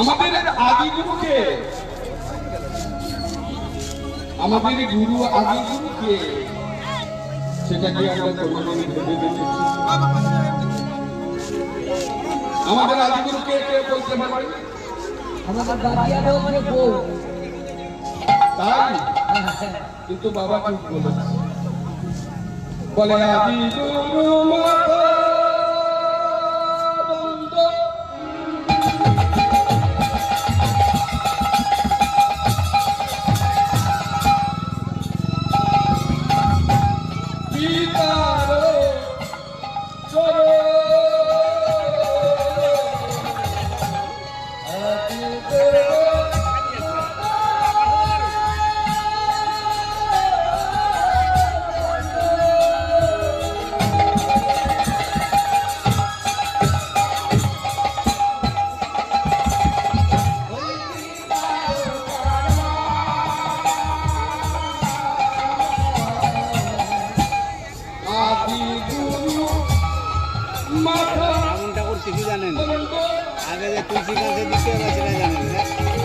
আমাদের আদি গুরুকে আমাদের গুরু আদি গুরুকে সেটা কি আমরা কোনোদিন ভেবে দেখেছি। আমাদের আদি গুরুকে কে বলতে পারবে? আমাদের বউ। তাই? কিন্তু বাবা বলেছে। বলে আদি গুরু মাতা কিছু জানেন আগে যে তুলসী গাছে দিতে সেটা জানেন না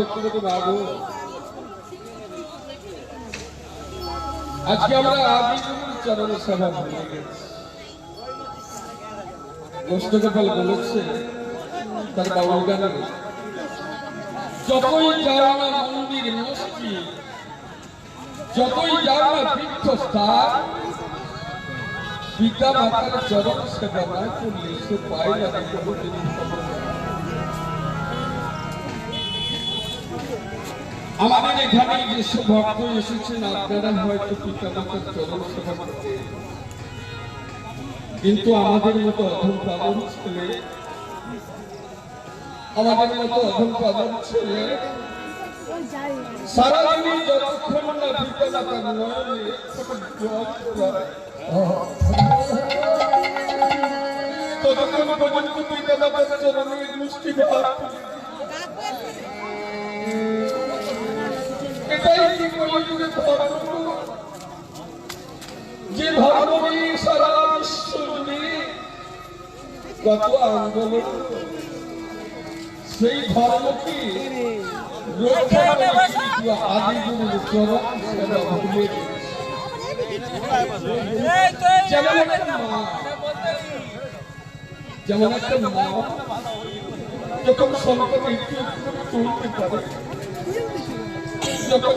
ব্যক্তিগত বাবু আজকে আমরা আদি গুরুর চরণ সভা ভুলে গেছি গোষ্ঠগোপাল বলেছে, তার বাউল গানে যতই যাও মন্দির যতই যাও না তীর্থস্থান পিতা মাতার চরণ সেবা না করলে সে পায় না কোনো জিনিস আমাদের এখানে যেসব ভক্ত এসেছেন আপনারা হয়তো পিতা মাতার চরণ সেবা করতে কিন্তু আমাদের মতো অধম পালন ছেলে আমাদের মতো অধম পালন ছেলে সারাদিনই যতক্ষণ না পিতা মাতার পড়ে, ততক্ষণ পর্যন্ত পিতা মাতার চরণে ভাত এটাই কি কলিযুগে ধর্ম যে ধর্ম নিয়ে সারা বিশ্ব জুড়ে কত আন্দোলন সেই আদি গুরুর চরণ সেবা ভুলে যেমন একটা মা। যেমন একটা মা যখন সন্তান একটু চলতে পারে একটু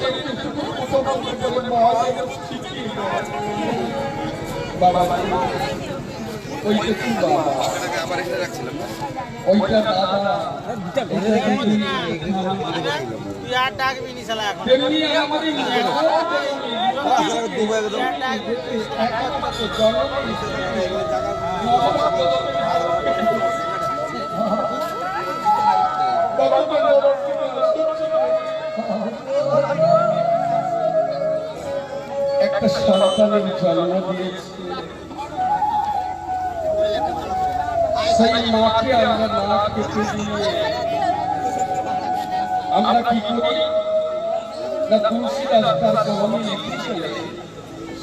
একটা সন্তানের জন্ম দিয়েছে। সেই মাকে আমরা না খেতে দিয়ে আমরা কি করি? না তুলসী রাস্তার জমি লিখেছে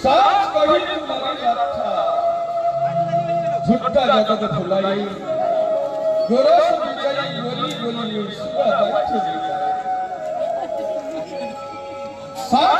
সাজ করি তোমার কথা বিজয়ী গলি গলি সুরা দেখছে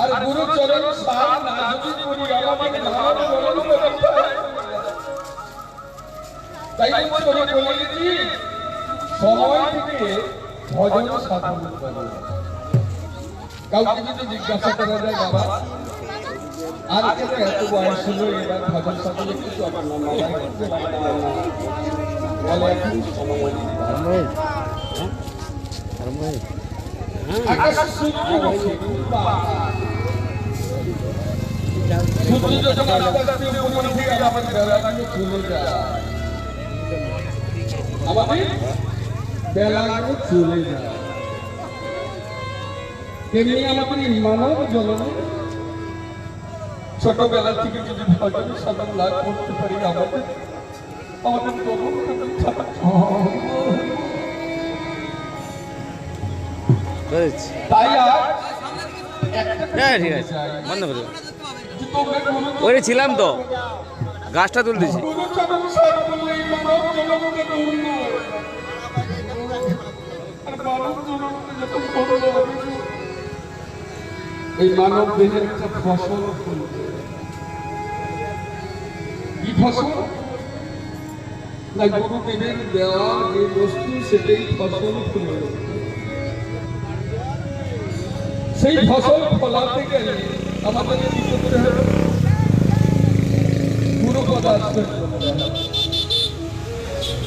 আর গুরু চরণ সার না যদি করি আমাদের নাম চরণ তাই আমি তোকে বলেছি সময় থেকে ভজন সাধন করো কাউকে যদি জিজ্ঞাসা করা যায় বাবা আর কেন এত বয়স হলো এবার ভজন সাধনে কিছু আমার নাম পারে। বলে এখন সময় নেই। আকাশে সূর্য আমাদের বেলাগুলো চলে যায় তেমনি আমাদের মানব জননী ছোটবেলা থেকে যদি ভজন সাধন লাভ করতে পারি আমাদের আমাদের তরুণকে তাই আর হ্যাঁ ঠিক আছে। বন্ধ করে ওরে ছিলাম তো। গাছটা সার এই মানব দেহের একটা ফসল। কি ফসল? দেওয়া যে বস্তু, সেটাই ফসল। ফুলে। সেই ফসল ফলাতে গেলে আমাদের কি করতে হবে গুরু পদার্থের জন্য